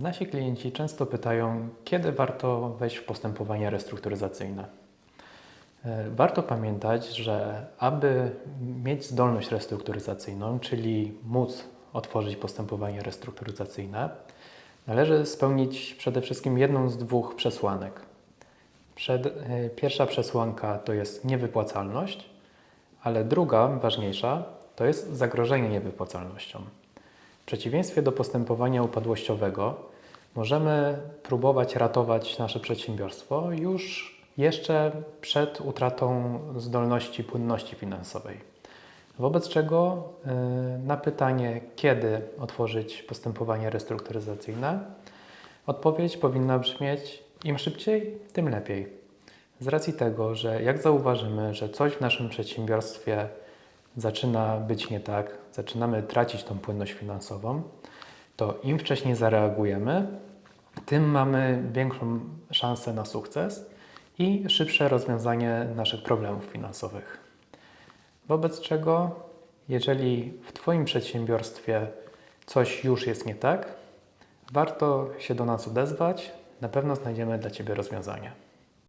Nasi klienci często pytają, kiedy warto wejść w postępowanie restrukturyzacyjne. E, Warto pamiętać, że aby mieć zdolność restrukturyzacyjną, czyli móc otworzyć postępowanie restrukturyzacyjne, należy spełnić przede wszystkim jedną z dwóch przesłanek. Przed, e, pierwsza przesłanka to jest niewypłacalność, ale druga, ważniejsza, to jest zagrożenie niewypłacalnością. Przeciwieństwie do postępowania upadłościowego możemy próbować ratować nasze przedsiębiorstwo już jeszcze przed utratą zdolności płynności finansowej. Wobec czego y, na pytanie, kiedy otworzyć postępowanie restrukturyzacyjne, odpowiedź powinna brzmieć im szybciej, tym lepiej. Z racji tego, że jak zauważymy, że coś w naszym przedsiębiorstwie zaczyna być nie tak, zaczynamy tracić tą płynność finansową, to im wcześniej zareagujemy, tym mamy większą szansę na sukces i szybsze rozwiązanie naszych problemów finansowych. Wobec czego, jeżeli w Twoim przedsiębiorstwie coś już jest nie tak, warto się do nas odezwać. Na pewno znajdziemy dla Ciebie rozwiązanie.